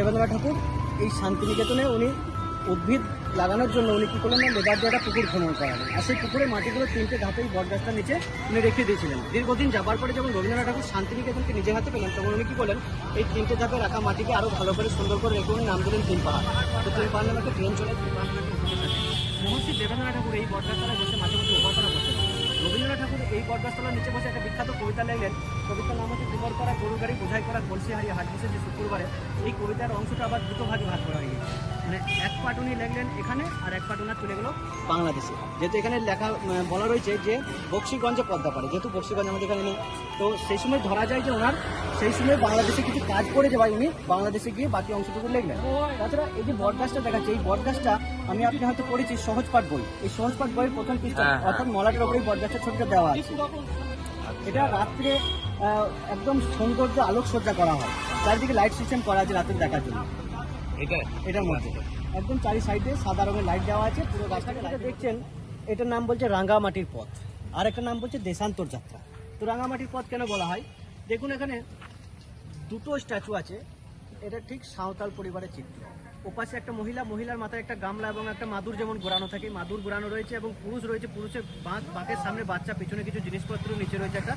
দেবেন্দ্রনাথ ঠাকুর এই শান্তিনিকেতনে উনি উদ্ভিদ লাগানোর জন্য উনি কী করলেন না, লেবার দিয়ে একটা পুকুর খনন করালেন। আর সেই পুকুরে মাটিগুলো তিনটে ধাপে এই বটগাছটার নিচে উনি রেখে দিয়েছিলেন। দীর্ঘদিন যাবার পরে যখন রবীন্দ্রনাথ ঠাকুর শান্তিনিকেতনকে নিজে হাতে পেলেন, তখন উনি কী করলেন, এই তিনটে ধাপে রাখা মাটিকে আরও ভালো করে সুন্দর করে রেখে উনি নাম দিলেন তিন পাহাড়। তো তিন পাহাড় নামে একটা ট্রেন চলে। মহর্ষি দেবেন্দ্রনাথ ঠাকুর এই বটগাছতলায় বসে মাঝে মধ্যে উপাসনা করতেন। এই বটগাছতলার নিচে বসে একটা বিখ্যাত কবিতা লিখলেন। কবিতার নাম হচ্ছে দুবার করা গরু গাড়ি, বোঝাই করা কলসি হারিয়ে হাট বসে যে শুক্রবারে এই কবিতার অংশটা আবার দুটো ভাগে ভাগ করা হয়ে মানে এক পার্ট উনি লিখলেন এখানে আর এক পার্ট চলে গেল বাংলাদেশে। যেহেতু এখানে লেখা বলা রয়েছে যে বক্সিগঞ্জে পদ্মা পারে যেহেতু বক্সিগঞ্জ আমাদের এখানে নেই। তো সেই সময় ধরা যায় যে ওনার, সেই সময় বাংলাদেশে কিছু কাজ করে যাওয়ায় উনি বাংলাদেশে গিয়ে বাকি অংশটুকু লিখলেন। তাছাড়া এই যে বটগাছটা দেখাচ্ছে, এই বটগাছটা আমি আপনি হয়তো পড়েছি সহজ পাঠ বই। এই সহজ পাঠ বইয়ের প্রথম পৃষ্ঠা হ্যাঁ, হ্যাঁ। অর্থাৎ মলাটের ওপরে এই ছবিটা দেওয়া আছে। এটা রাত্রে একদম সৌন্দর্য আলোকসজ্জা করা হয়। চারিদিকে লাইট সিস্টেম করা আছে রাত্রে দেখার জন্য। এটা? এটার মধ্যে। একদম চারি সাইডে সাদা রঙের লাইট দেওয়া আছে পুরো গাছটাকে যেটা দেখছেন এটার নাম বলছে রাঙ্গামাটির পথ। আর একটা নাম বলছে দেশান্তর যাত্রা। তো রাঙ্গামাটির পথ কেন বলা হয়? দেখুন এখানে দুটো স্ট্যাচু আছে। এটা ঠিক সাঁওতাল পরিবারের চিত্র। ওপাশে একটা মহিলা, মহিলার মাথায় একটা গামলা এবং একটা মাদুর যেমন ঘোরানো থাকে মাদুর ঘোরানো রয়েছে এবং পুরুষ রয়েছে, পুরুষের বাঁক বাঁকের সামনে বাচ্চা, পিছনে কিছু জিনিসপত্র, নিচে রয়েছে একটা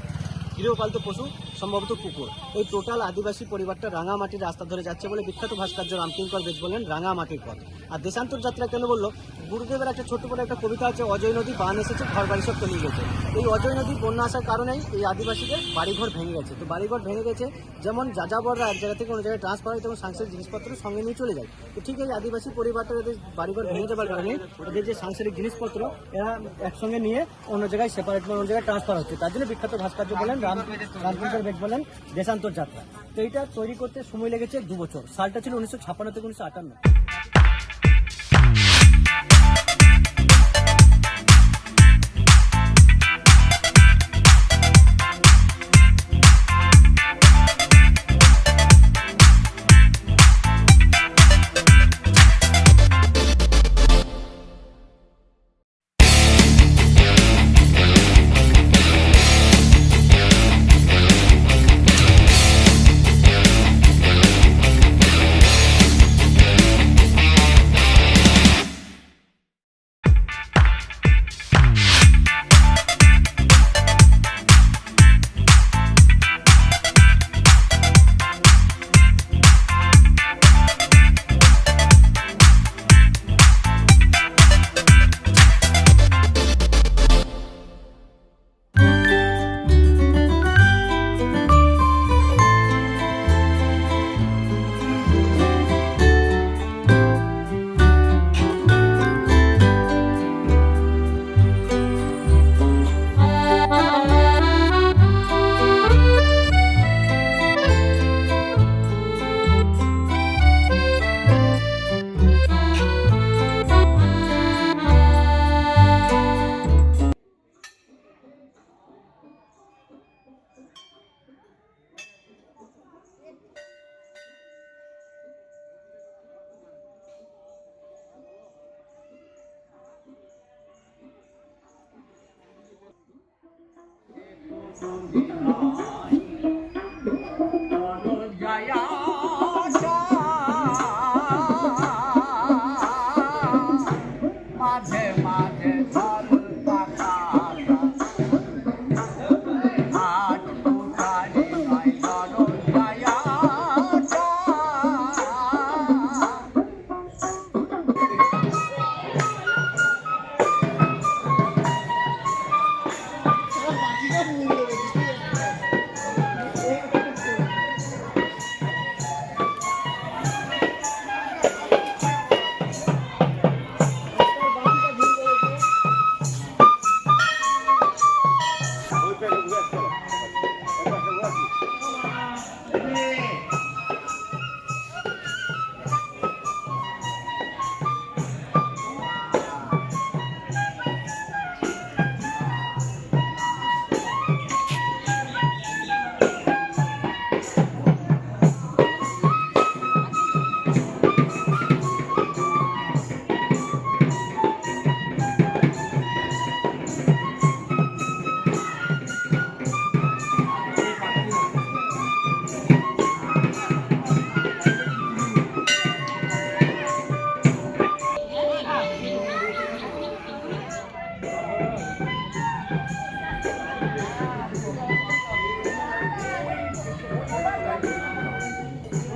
গৃহপালিত পশু। সম্ভবত কুকুর এই টোটাল আদিবাসী পরিবারটা রাঙামাটির রাস্তা ধরে যাচ্ছে বলে বিখ্যাত ভাস্কর্য রামকিঙ্কর বেশ বললেন রাঙামাটির পথ। আর দেশান্তর যাত্রা কেন বলল? গুরুদেবের একটা ছোট্ট করে একটা কবিতা আছে, অজয় নদী বান এসেছে ঘর বাড়ি সব তলিয়ে গেছে। এই অজয় নদী বন্যা আসার কারণেই এই আদিবাসীদের বাড়িঘর ভেঙে গেছে। তো বাড়িঘর ভেঙে গেছে যেমন যাযাবররা এক জায়গা থেকে অন্য জায়গায় ট্রান্সফার হয় তখন সাংসারিক জিনিসপত্র সঙ্গে নিয়ে চলে যায়। তো ঠিক এই আদিবাসী পরিবারটা এদের বাড়িঘর ভেঙে যাবার কারণে ওদের যে সাংসারিক জিনিসপত্র, এরা একসঙ্গে নিয়ে অন্য জায়গায় সেপারেট অন্য জায়গায় ট্রান্সফার হচ্ছে। তার জন্য বিখ্যাত ভাস্কর্য বলেন রাম রামচন্দ্র বেগ বলেন, দেশান্তর যাত্রা। তো এইটা তৈরি করতে সময় লেগেছে দু বছর। সালটা ছিল উনিশশো ছাপ্পান্ন থেকে উনিশশো আটান্ন।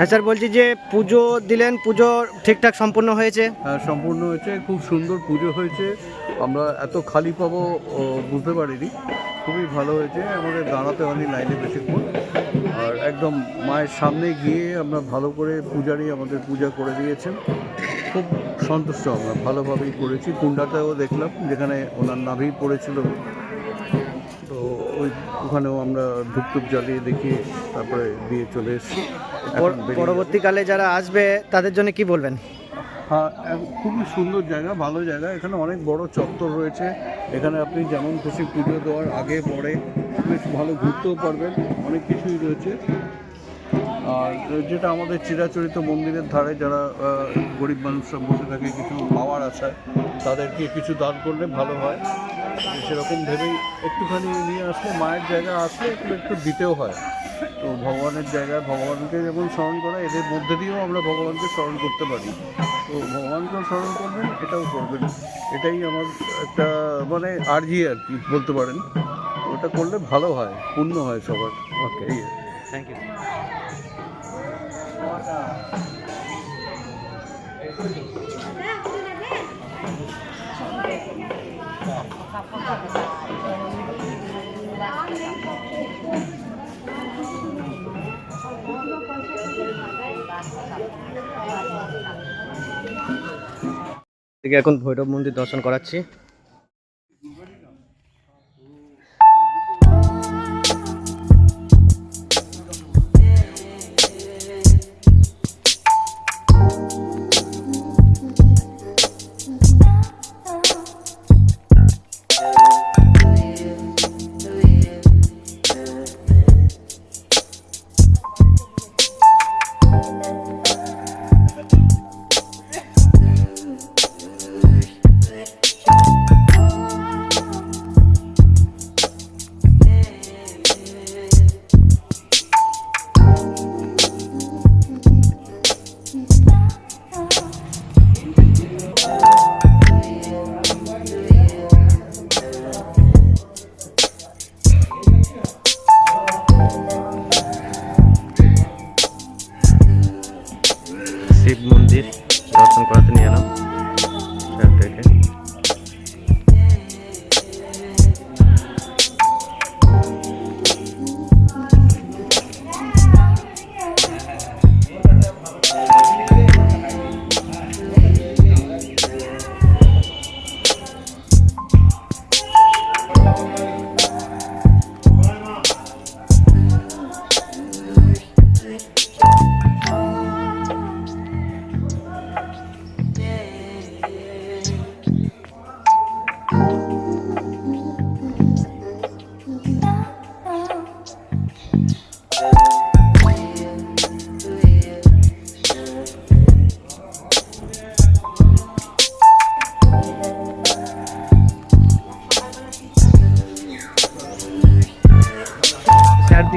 হ্যাঁ স্যার, বলছি যে পুজো দিলেন, পুজো ঠিকঠাক সম্পূর্ণ হয়েছে? হ্যাঁ সম্পূর্ণ হয়েছে, খুব সুন্দর পুজো হয়েছে। আমরা এত খালি পাবো বুঝতে পারিনি। খুবই ভালো হয়েছে, আমাদের দাঁড়াতে হয়নি লাইনে বেশিক্ষণ। আর একদম মায়ের সামনে গিয়ে আমরা ভালো করে পূজারি আমাদের পূজা করে দিয়েছেন। খুব সন্তুষ্ট আমরা, ভালোভাবেই করেছি। কুণ্ডাতেও দেখলাম, যেখানে ওনার নাভি পড়েছিল ওই ওখানেও আমরা ধূপটুপ জ্বালিয়ে দেখিয়ে তারপরে দিয়ে চলে এসেছি। পরবর্তীকালে যারা আসবে তাদের জন্য কি বলবেন? হ্যাঁ খুবই সুন্দর জায়গা ভালো জায়গা। এখানে অনেক বড় চত্বর রয়েছে। এখানে আপনি যেমন খুশি পুজো দেওয়ার আগে পরে বেশ ভালো ঘুরতেও পারবেন অনেক কিছুই রয়েছে। আর যেটা আমাদের চিরাচরিত মন্দিরের ধারে যারা গরিব মানুষরা বসে থাকে কিছু পাওয়ার আশায় তাদেরকে কিছু দান করলে ভালো হয়। সেরকম ভেবেই একটুখানি নিয়ে আসলে মায়ের জায়গা আসলে একটু একটু দিতেও হয়। তো ভগবানের জায়গায় ভগবানকে যেমন স্মরণ করা এদের মধ্যে দিয়েও আমরা ভগবানকে স্মরণ করতে পারি। তো ভগবানকেও স্মরণ করবেন এটাও করবেন। এটাই আমার একটা মানে আর্জি আর কি বলতে পারেন। ওটা করলে ভালো হয় পূর্ণ হয় সবার। ওকে। থ্যাংক ইউ এখন ভৈরব মন্দির দর্শন করাচ্ছি।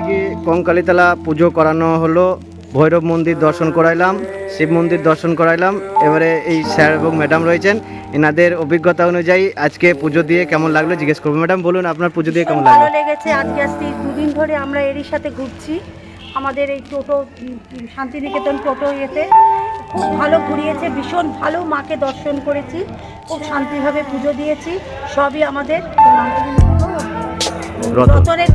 চারদিকে কঙ্কালীতলা পুজো করানো হলো। ভৈরব মন্দির দর্শন করাইলাম, শিব মন্দির দর্শন করাইলাম। এবারে এই স্যার এবং ম্যাডাম রয়েছেন, এনাদের অভিজ্ঞতা অনুযায়ী আজকে পুজো দিয়ে কেমন লাগল জিজ্ঞেস করব। ম্যাডাম, বলুন আপনার পুজো দিয়ে কেমন লাগল? লেগেছে, আজকে আজকে দুদিন ধরে আমরা এরই সাথে ঘুরছি। আমাদের এই টোটো শান্তিনিকেতন টোটো ইয়েতে খুব ভালো ঘুরিয়েছে, ভীষণ ভালো মাকে দর্শন করেছি। খুব শান্তিভাবে পুজো দিয়েছি, সবই আমাদের। রতনের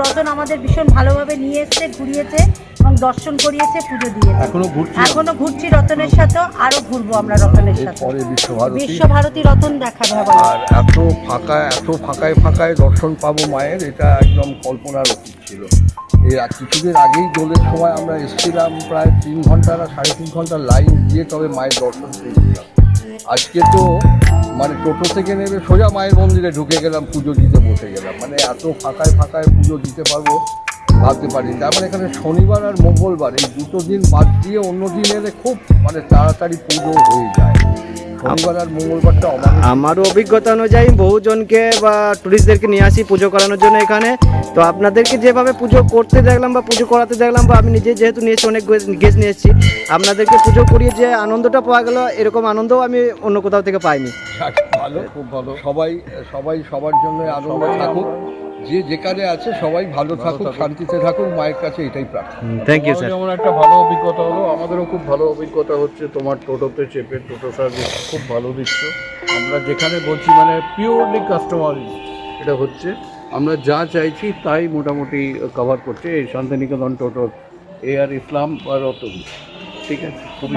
রতন আমাদের ভীষণ ভালোভাবে নিয়ে এসছে ঘুরিয়েছে এবং দর্শন করিয়েছে পুজো দিয়েছে। এখনও ঘুরছি। এখনও ঘুরছি রতনের সাথে আরও ঘুরবো আমরা রতনের সাথে। বিশ্বভারতী। বিশ্বভারতী রতন দেখাবে আর এত ফাঁকা এত ফাঁকায় ফাঁকায় দর্শন পাবো মায়ের এটা একদম কল্পনার অতীত ছিল। এই আর কিছুদিন আগেই দোলের সময় আমরা এসেছিলাম প্রায় তিন ঘণ্টা না সাড়ে তিন ঘণ্টা লাইন দিয়ে তবে মায়ের দর্শন পেয়েছিলাম আজকে তো মানে টোটো থেকে নেমে সোজা মায়ের মন্দিরে ঢুকে গেলাম, পুজো দিতে বসে গেলাম। মানে এত ফাঁকায় ফাঁকায় পুজো দিতে পারব ভাবতে পারি তারপরে এখানে শনিবার আর মঙ্গলবার, এই দুটো দিন বাদ দিয়ে অন্য দিন এলে খুব মানে তাড়াতাড়ি পুজো হয়ে যায়। আমারও অভিজ্ঞতা অনুযায়ী বহুজনকে বা টুরিস্টদেরকে নিয়ে আসি পুজো করানোর জন্য এখানে। তো আপনাদেরকে যেভাবে পুজো করতে দেখলাম বা পুজো করাতে দেখলাম বা আমি নিজে যেহেতু নিয়েছি অনেক গেস্ট নিয়ে এসেছি আপনাদেরকে পুজো করিয়ে যে আনন্দটা পাওয়া গেল এরকম আনন্দও আমি অন্য কোথাও থেকে পাইনি। ভালো খুব ভালো। সবাই সবাই সবার জন্য আনন্দ থাকুক। যে যেখানে আছে সবাই ভালো থাকুক শান্তিতে থাকুক মায়ের কাছে এটাই প্রার্থনা। থ্যাংক ইউ আমার স্যার যেমন একটা ভালো অভিজ্ঞতা হলো। আমাদেরও খুব ভালো অভিজ্ঞতা হচ্ছে তোমার টোটোতে চেপে টোটো সার্ভিস খুব ভালো দিচ্ছ। আমরা যেখানে বলছি মানে পিওরলি কাস্টমার এটা হচ্ছে। আমরা যা চাইছি তাই মোটামুটি কভার করছে এই শান্তিনিকেতন টোটোর এ আর ইসলাম বা রতন। ঠিক আছে? খুবই।